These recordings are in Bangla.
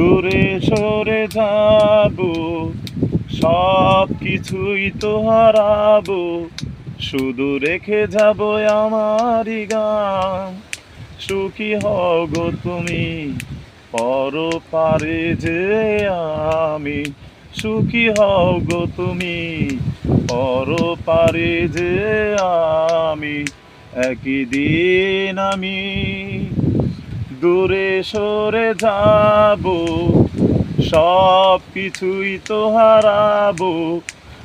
দূরে সরে যাব সব কিছুই তো হারাবো। শুধু রেখে যাব আমারই গান। সুখী হও গো তুমি, পর পারে যে আমি। সুখী হও গো তুমি, পর পারে যে আমি। একই দিন আমি দূরে সরে যাব সব কিছুই তো হারাবো।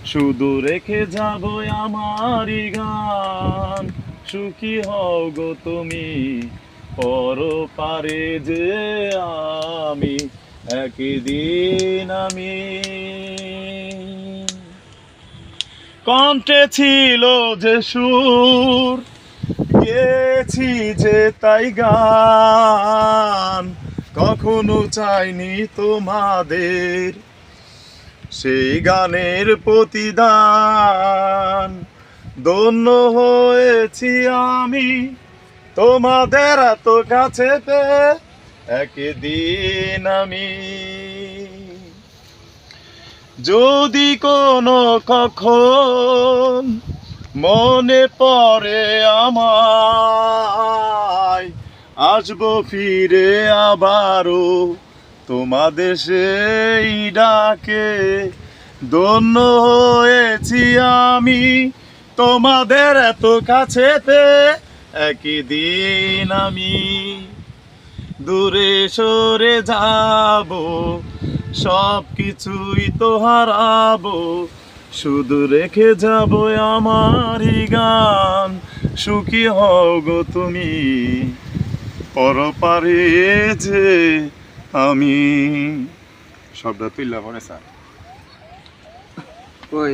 শুধু রেখে যাব আমারই গান। সুখী হও গো তুমি পর পারে যে আমি, একদিন আমি। কণ্ঠে ছিল যে সুর গেছি যে তাই গান কখনো চাইনি তোমাদের। সেই গানের প্রতিদান ধন্য হয়েছি আমি। তোমাদের এত কাছে পেয়ে একদিন আমি। যদি কোনো কখন মনে পড়ে আমায়। আসব ফিরে আবারও তোমাদের সেই ডাকে। ধন্য হয়েছি আমি তোমাদের এত কাছে একই দিন আমি দূরে সরে যাব সব কিছুই তো হারাবো। শুধু রেখে যাব আমারই গান। সুখী হও গো তুমি, পরপারে যে আমি। শব্দ তুই লাভ স্যার ওই